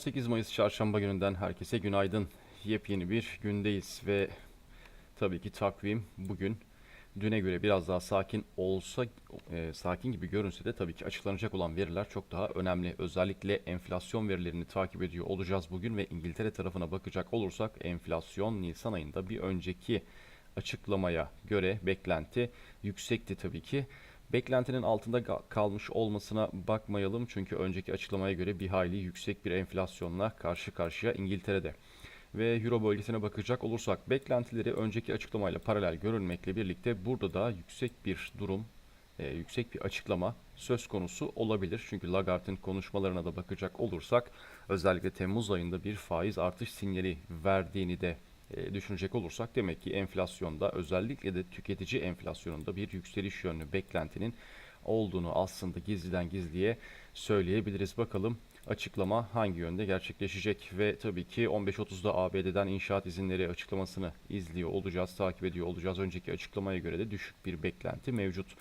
18 Mayıs Çarşamba gününden herkese günaydın. Yepyeni bir gündeyiz ve tabii ki takvim bugün düne göre biraz daha sakin olsa, e, sakin gibi görünse de tabii ki açıklanacak olan veriler çok daha önemli. Özellikle enflasyon verilerini takip ediyor olacağız bugün ve İngiltere tarafına bakacak olursak enflasyon Nisan ayında bir önceki açıklamaya göre beklenti yüksekti tabii ki. Beklentinin altında kalmış olmasına bakmayalım çünkü önceki açıklamaya göre bir hayli yüksek bir enflasyonla karşı karşıya İngiltere'de. Ve Euro bölgesine bakacak olursak beklentileri önceki açıklamayla paralel görülmekle birlikte burada da yüksek bir durum, e, yüksek bir açıklama söz konusu olabilir. Çünkü Lagarde'ın konuşmalarına da bakacak olursak özellikle Temmuz ayında bir faiz artış sinyali verdiğini de düşünecek olursak demek ki enflasyonda özellikle de tüketici enflasyonunda bir yükseliş yönlü beklentinin olduğunu aslında gizliden gizliye söyleyebiliriz. Bakalım açıklama hangi yönde gerçekleşecek ve tabii ki 15.30'da ABD'den inşaat izinleri açıklamasını izliyor olacağız, takip ediyor olacağız. Önceki açıklamaya göre de düşük bir beklenti mevcut.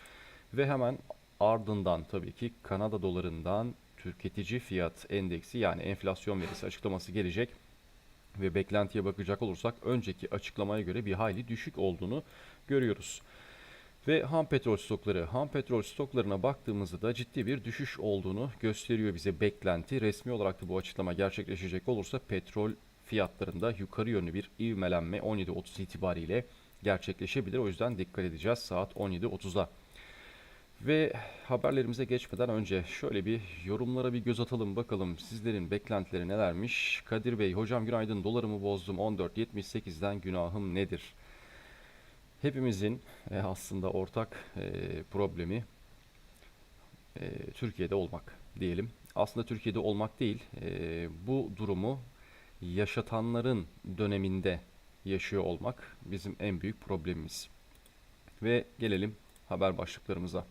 Ve hemen ardından tabii ki Kanada dolarından tüketici fiyat endeksi yani enflasyon verisi açıklaması gelecek ve beklentiye bakacak olursak önceki açıklamaya göre bir hayli düşük olduğunu görüyoruz. Ve ham petrol stokları, ham petrol stoklarına baktığımızda da ciddi bir düşüş olduğunu gösteriyor bize beklenti. Resmi olarak da bu açıklama gerçekleşecek olursa petrol fiyatlarında yukarı yönlü bir ivmelenme 17.30 itibariyle gerçekleşebilir. O yüzden dikkat edeceğiz saat 17.30'da. Ve haberlerimize geçmeden önce şöyle bir yorumlara bir göz atalım bakalım sizlerin beklentileri nelermiş. Kadir Bey, hocam günaydın dolarımı bozdum 14.78'den günahım nedir? Hepimizin e, aslında ortak e, problemi e, Türkiye'de olmak diyelim. Aslında Türkiye'de olmak değil, e, bu durumu yaşatanların döneminde yaşıyor olmak bizim en büyük problemimiz. Ve gelelim haber başlıklarımıza.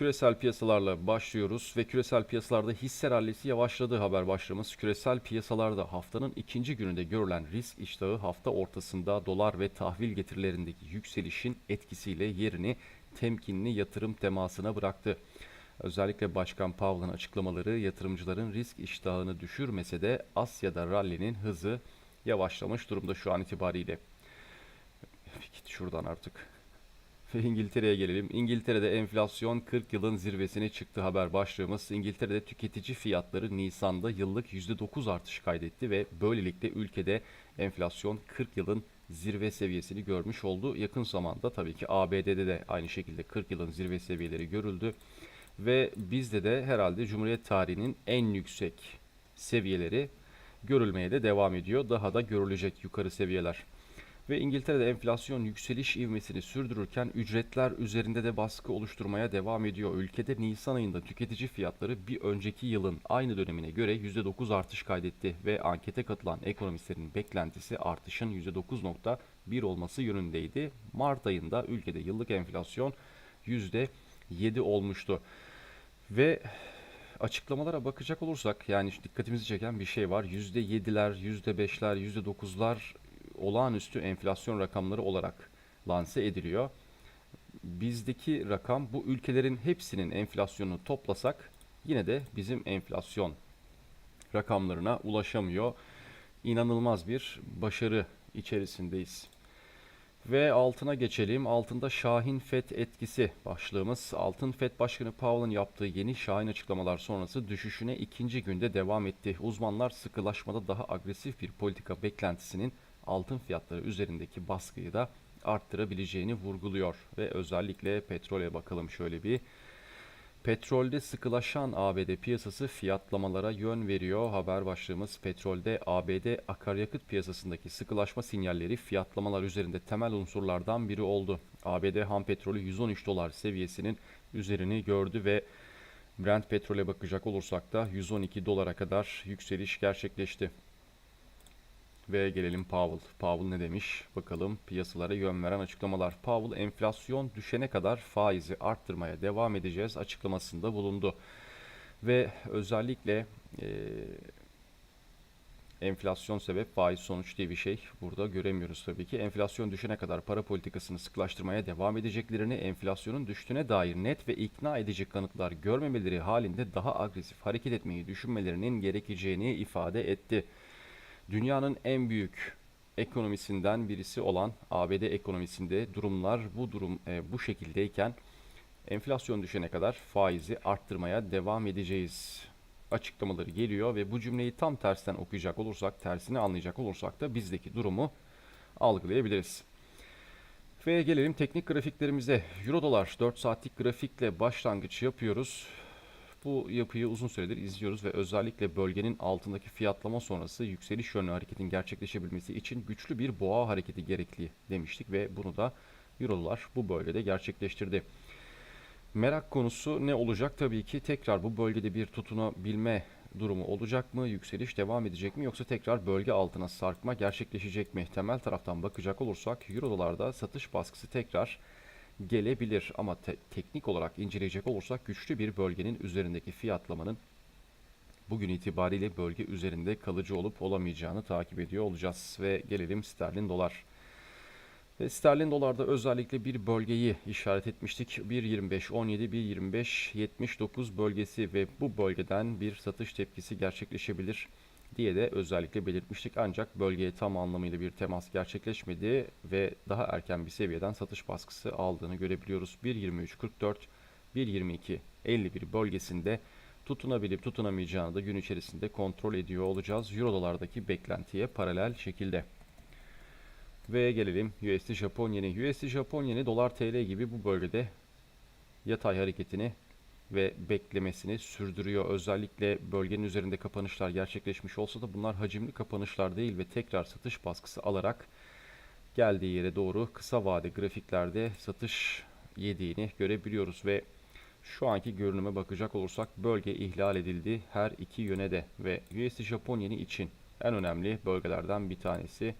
Küresel piyasalarla başlıyoruz ve küresel piyasalarda hisse rallisi yavaşladı haber başlığımız. Küresel piyasalarda haftanın ikinci gününde görülen risk iştahı hafta ortasında dolar ve tahvil getirilerindeki yükselişin etkisiyle yerini temkinli yatırım temasına bıraktı. Özellikle Başkan Powell'ın açıklamaları yatırımcıların risk iştahını düşürmese de Asya'da rallinin hızı yavaşlamış durumda şu an itibariyle. Git şuradan artık. İngiltere'ye gelelim. İngiltere'de enflasyon 40 yılın zirvesine çıktı haber başlığımız. İngiltere'de tüketici fiyatları Nisan'da yıllık %9 artış kaydetti ve böylelikle ülkede enflasyon 40 yılın zirve seviyesini görmüş oldu. Yakın zamanda tabii ki ABD'de de aynı şekilde 40 yılın zirve seviyeleri görüldü. Ve bizde de herhalde Cumhuriyet tarihinin en yüksek seviyeleri görülmeye de devam ediyor. Daha da görülecek yukarı seviyeler. Ve İngiltere'de enflasyon yükseliş ivmesini sürdürürken ücretler üzerinde de baskı oluşturmaya devam ediyor. Ülkede Nisan ayında tüketici fiyatları bir önceki yılın aynı dönemine göre %9 artış kaydetti ve ankete katılan ekonomistlerin beklentisi artışın %9.1 olması yönündeydi. Mart ayında ülkede yıllık enflasyon %7 olmuştu. Ve açıklamalara bakacak olursak yani dikkatimizi çeken bir şey var. %7'ler, %5'ler, %9'lar olağanüstü enflasyon rakamları olarak lanse ediliyor. Bizdeki rakam bu ülkelerin hepsinin enflasyonunu toplasak yine de bizim enflasyon rakamlarına ulaşamıyor. İnanılmaz bir başarı içerisindeyiz. Ve altına geçelim. Altında Şahin FED etkisi başlığımız. Altın FED Başkanı Powell'ın yaptığı yeni Şahin açıklamalar sonrası düşüşüne ikinci günde devam etti. Uzmanlar sıkılaşmada daha agresif bir politika beklentisinin altın fiyatları üzerindeki baskıyı da arttırabileceğini vurguluyor. Ve özellikle petrole bakalım şöyle bir. Petrolde sıkılaşan ABD piyasası fiyatlamalara yön veriyor. Haber başlığımız petrolde ABD akaryakıt piyasasındaki sıkılaşma sinyalleri fiyatlamalar üzerinde temel unsurlardan biri oldu. ABD ham petrolü 113 dolar seviyesinin üzerini gördü ve Brent petrole bakacak olursak da 112 dolara kadar yükseliş gerçekleşti. Ve gelelim Powell. Powell ne demiş? Bakalım piyasalara yön veren açıklamalar. Powell enflasyon düşene kadar faizi arttırmaya devam edeceğiz açıklamasında bulundu. Ve özellikle e, enflasyon sebep faiz sonuç diye bir şey burada göremiyoruz tabii ki. Enflasyon düşene kadar para politikasını sıklaştırmaya devam edeceklerini, enflasyonun düştüğüne dair net ve ikna edici kanıtlar görmemeleri halinde daha agresif hareket etmeyi düşünmelerinin gerekeceğini ifade etti. Dünyanın en büyük ekonomisinden birisi olan ABD ekonomisinde durumlar bu durum e, bu şekildeyken enflasyon düşene kadar faizi arttırmaya devam edeceğiz açıklamaları geliyor ve bu cümleyi tam tersten okuyacak olursak, tersini anlayacak olursak da bizdeki durumu algılayabiliriz. Ve gelelim teknik grafiklerimize. Euro dolar 4 saatlik grafikle başlangıç yapıyoruz. Bu yapıyı uzun süredir izliyoruz ve özellikle bölgenin altındaki fiyatlama sonrası yükseliş yönlü hareketin gerçekleşebilmesi için güçlü bir boğa hareketi gerekli demiştik ve bunu da Euro dolar bu bölgede gerçekleştirdi. Merak konusu ne olacak? Tabii ki tekrar bu bölgede bir tutunabilme durumu olacak mı? Yükseliş devam edecek mi? Yoksa tekrar bölge altına sarkma gerçekleşecek mi? Temel taraftan bakacak olursak Euro dolarda satış baskısı tekrar gelebilir. Ama te- teknik olarak inceleyecek olursak güçlü bir bölgenin üzerindeki fiyatlamanın bugün itibariyle bölge üzerinde kalıcı olup olamayacağını takip ediyor olacağız. Ve gelelim sterlin dolar. Ve sterlin dolarda özellikle bir bölgeyi işaret etmiştik. 1.25 17 1.25 79 bölgesi ve bu bölgeden bir satış tepkisi gerçekleşebilir diye de özellikle belirtmiştik. Ancak bölgeye tam anlamıyla bir temas gerçekleşmedi ve daha erken bir seviyeden satış baskısı aldığını görebiliyoruz. 1.23 44 1.22 51 bölgesinde tutunabilip tutunamayacağını da gün içerisinde kontrol ediyor olacağız. Euro dolardaki beklentiye paralel şekilde. Ve gelelim USD Japon yeni. USD Japon yeni dolar TL gibi bu bölgede yatay hareketini ve beklemesini sürdürüyor. Özellikle bölgenin üzerinde kapanışlar gerçekleşmiş olsa da bunlar hacimli kapanışlar değil ve tekrar satış baskısı alarak geldiği yere doğru kısa vade grafiklerde satış yediğini görebiliyoruz ve şu anki görünüme bakacak olursak bölge ihlal edildi her iki yöne de ve USD Japon için en önemli bölgelerden bir tanesi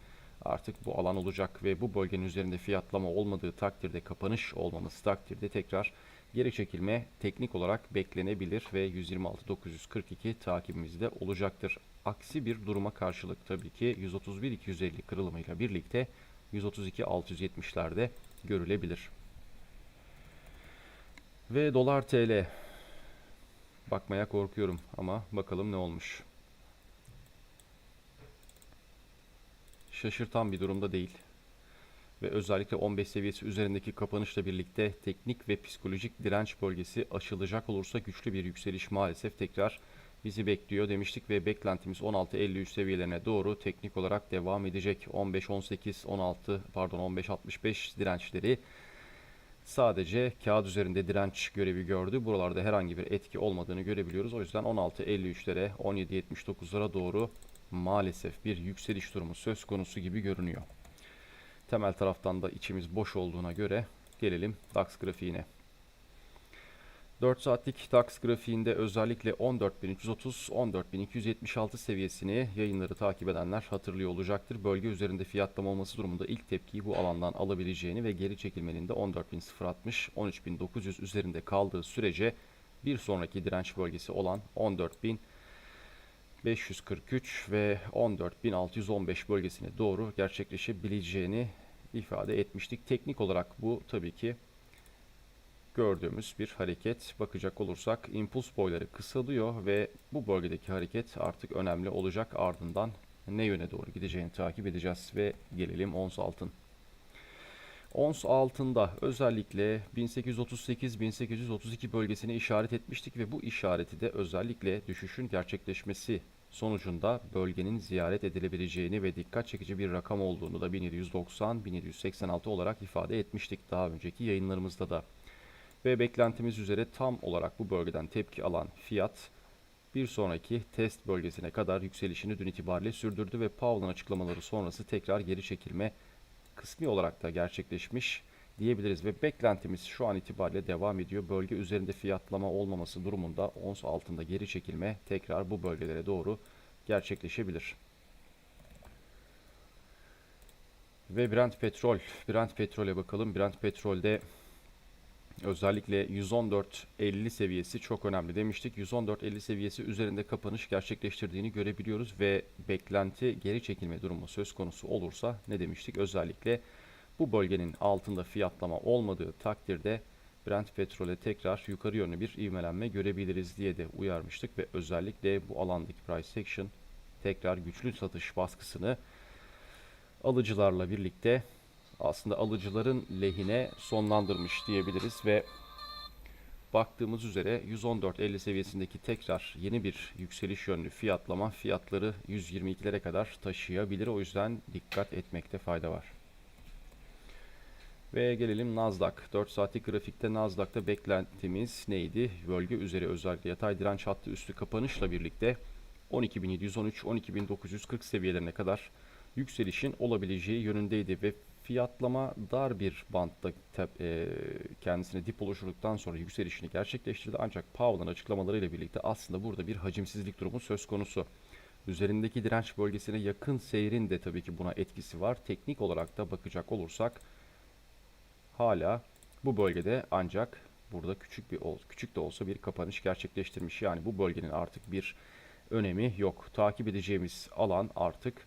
artık bu alan olacak ve bu bölgenin üzerinde fiyatlama olmadığı takdirde kapanış olmaması takdirde tekrar geri çekilme teknik olarak beklenebilir ve 126.942 takibimizde olacaktır. Aksi bir duruma karşılık tabii ki 131.250 kırılımıyla birlikte 132.670'lerde görülebilir. Ve dolar TL bakmaya korkuyorum ama bakalım ne olmuş. şaşırtan bir durumda değil. Ve özellikle 15 seviyesi üzerindeki kapanışla birlikte teknik ve psikolojik direnç bölgesi aşılacak olursa güçlü bir yükseliş maalesef tekrar bizi bekliyor demiştik ve beklentimiz 16.53 seviyelerine doğru teknik olarak devam edecek. 15-18, 16 pardon 15-65 dirençleri sadece kağıt üzerinde direnç görevi gördü. Buralarda herhangi bir etki olmadığını görebiliyoruz. O yüzden 16.53'lere 17.79'lara doğru maalesef bir yükseliş durumu söz konusu gibi görünüyor. Temel taraftan da içimiz boş olduğuna göre gelelim DAX grafiğine. 4 saatlik DAX grafiğinde özellikle 14.330-14.276 seviyesini yayınları takip edenler hatırlıyor olacaktır. Bölge üzerinde fiyatlama olması durumunda ilk tepkiyi bu alandan alabileceğini ve geri çekilmenin de 14.060-13.900 üzerinde kaldığı sürece bir sonraki direnç bölgesi olan 14.000 543 ve 14615 bölgesine doğru gerçekleşebileceğini ifade etmiştik. Teknik olarak bu tabii ki gördüğümüz bir hareket. Bakacak olursak impuls boyları kısalıyor ve bu bölgedeki hareket artık önemli olacak. Ardından ne yöne doğru gideceğini takip edeceğiz ve gelelim ons altın. Ons altında özellikle 1838-1832 bölgesine işaret etmiştik ve bu işareti de özellikle düşüşün gerçekleşmesi sonucunda bölgenin ziyaret edilebileceğini ve dikkat çekici bir rakam olduğunu da 1790-1786 olarak ifade etmiştik daha önceki yayınlarımızda da. Ve beklentimiz üzere tam olarak bu bölgeden tepki alan fiyat bir sonraki test bölgesine kadar yükselişini dün itibariyle sürdürdü ve Powell'ın açıklamaları sonrası tekrar geri çekilme kısmi olarak da gerçekleşmiş diyebiliriz ve beklentimiz şu an itibariyle devam ediyor. Bölge üzerinde fiyatlama olmaması durumunda ons altında geri çekilme tekrar bu bölgelere doğru gerçekleşebilir. Ve Brent petrol, Brent petrole bakalım. Brent petrolde Özellikle 114.50 seviyesi çok önemli demiştik. 114.50 seviyesi üzerinde kapanış gerçekleştirdiğini görebiliyoruz ve beklenti geri çekilme durumu söz konusu olursa ne demiştik? Özellikle bu bölgenin altında fiyatlama olmadığı takdirde Brent petrole tekrar yukarı yönlü bir ivmelenme görebiliriz diye de uyarmıştık ve özellikle bu alandaki price action tekrar güçlü satış baskısını alıcılarla birlikte aslında alıcıların lehine sonlandırmış diyebiliriz ve baktığımız üzere 114.50 seviyesindeki tekrar yeni bir yükseliş yönlü fiyatlama fiyatları 122'lere kadar taşıyabilir. O yüzden dikkat etmekte fayda var. Ve gelelim Nasdaq. 4 saatlik grafikte Nasdaq'ta beklentimiz neydi? Bölge üzeri özellikle yatay direnç hattı üstü kapanışla birlikte 12.713-12.940 seviyelerine kadar yükselişin olabileceği yönündeydi ve fiyatlama dar bir bantta e, kendisine dip oluşturduktan sonra yükselişini gerçekleştirdi. Ancak Powell'ın açıklamalarıyla birlikte aslında burada bir hacimsizlik durumu söz konusu. Üzerindeki direnç bölgesine yakın seyrin de tabii ki buna etkisi var. Teknik olarak da bakacak olursak hala bu bölgede ancak burada küçük bir küçük de olsa bir kapanış gerçekleştirmiş. Yani bu bölgenin artık bir önemi yok. Takip edeceğimiz alan artık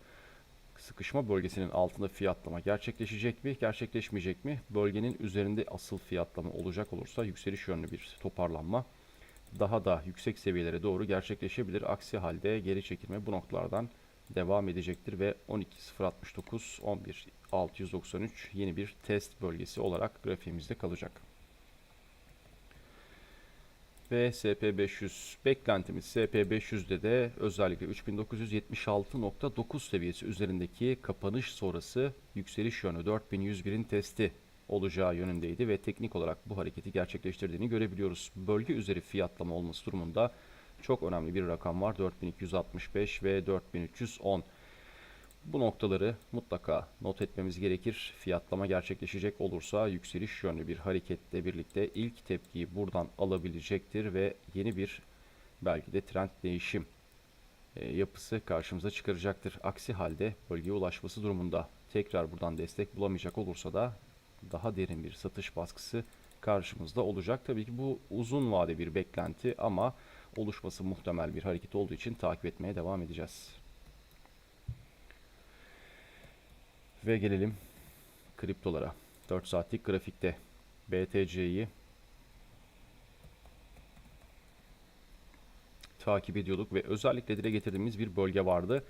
sıkışma bölgesinin altında fiyatlama gerçekleşecek mi, gerçekleşmeyecek mi? Bölgenin üzerinde asıl fiyatlama olacak olursa yükseliş yönlü bir toparlanma daha da yüksek seviyelere doğru gerçekleşebilir. Aksi halde geri çekilme bu noktalardan devam edecektir ve 12.069 11.693 yeni bir test bölgesi olarak grafiğimizde kalacak ve SP500 beklentimiz SP500'de de özellikle 3976.9 seviyesi üzerindeki kapanış sonrası yükseliş yönü 4101'in testi olacağı yönündeydi ve teknik olarak bu hareketi gerçekleştirdiğini görebiliyoruz. Bölge üzeri fiyatlama olması durumunda çok önemli bir rakam var. 4265 ve 4310. Bu noktaları mutlaka not etmemiz gerekir. Fiyatlama gerçekleşecek olursa yükseliş yönlü bir hareketle birlikte ilk tepkiyi buradan alabilecektir ve yeni bir belki de trend değişim e, yapısı karşımıza çıkaracaktır. Aksi halde bölgeye ulaşması durumunda tekrar buradan destek bulamayacak olursa da daha derin bir satış baskısı karşımızda olacak. Tabii ki bu uzun vade bir beklenti ama oluşması muhtemel bir hareket olduğu için takip etmeye devam edeceğiz. Ve gelelim kriptolara. 4 saatlik grafikte BTC'yi takip ediyorduk ve özellikle dile getirdiğimiz bir bölge vardı.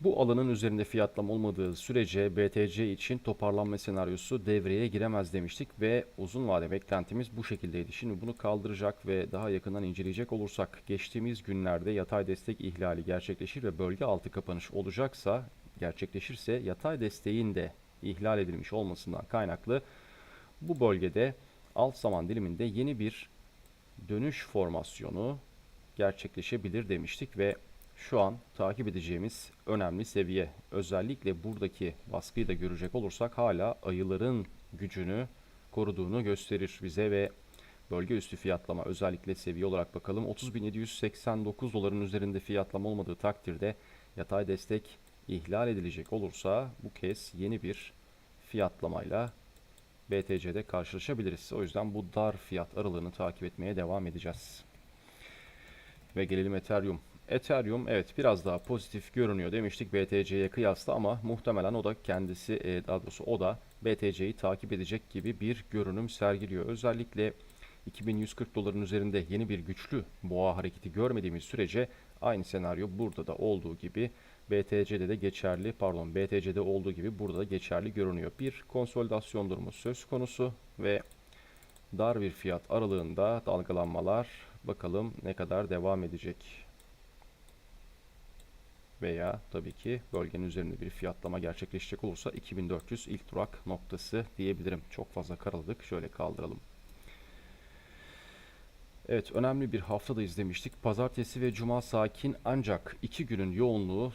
Bu alanın üzerinde fiyatlama olmadığı sürece BTC için toparlanma senaryosu devreye giremez demiştik ve uzun vade beklentimiz bu şekildeydi. Şimdi bunu kaldıracak ve daha yakından inceleyecek olursak geçtiğimiz günlerde yatay destek ihlali gerçekleşir ve bölge altı kapanış olacaksa gerçekleşirse yatay desteğin de ihlal edilmiş olmasından kaynaklı bu bölgede alt zaman diliminde yeni bir dönüş formasyonu gerçekleşebilir demiştik ve şu an takip edeceğimiz önemli seviye. Özellikle buradaki baskıyı da görecek olursak hala ayıların gücünü koruduğunu gösterir bize ve bölge üstü fiyatlama özellikle seviye olarak bakalım. 30.789 doların üzerinde fiyatlama olmadığı takdirde yatay destek ihlal edilecek olursa bu kez yeni bir fiyatlamayla BTC'de karşılaşabiliriz. O yüzden bu dar fiyat aralığını takip etmeye devam edeceğiz. Ve gelelim Ethereum. Ethereum evet biraz daha pozitif görünüyor demiştik BTC'ye kıyasla ama muhtemelen o da kendisi e, daha doğrusu o da BTC'yi takip edecek gibi bir görünüm sergiliyor. Özellikle 2140 doların üzerinde yeni bir güçlü boğa hareketi görmediğimiz sürece aynı senaryo burada da olduğu gibi BTC'de de geçerli, pardon BTC'de olduğu gibi burada da geçerli görünüyor. Bir konsolidasyon durumu söz konusu ve dar bir fiyat aralığında dalgalanmalar bakalım ne kadar devam edecek. Veya tabii ki bölgenin üzerinde bir fiyatlama gerçekleşecek olursa 2400 ilk durak noktası diyebilirim. Çok fazla karaladık. Şöyle kaldıralım. Evet önemli bir haftada izlemiştik. Pazartesi ve cuma sakin ancak iki günün yoğunluğu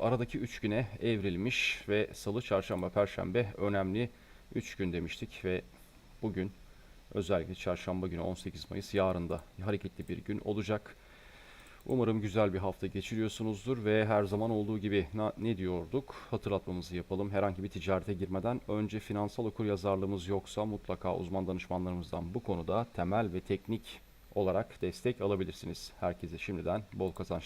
aradaki üç güne evrilmiş ve salı, çarşamba, perşembe önemli üç gün demiştik ve bugün özellikle çarşamba günü 18 Mayıs yarında hareketli bir gün olacak. Umarım güzel bir hafta geçiriyorsunuzdur ve her zaman olduğu gibi ne diyorduk? Hatırlatmamızı yapalım. Herhangi bir ticarete girmeden önce finansal okuryazarlığımız yoksa mutlaka uzman danışmanlarımızdan bu konuda temel ve teknik olarak destek alabilirsiniz. Herkese şimdiden bol kazançlar.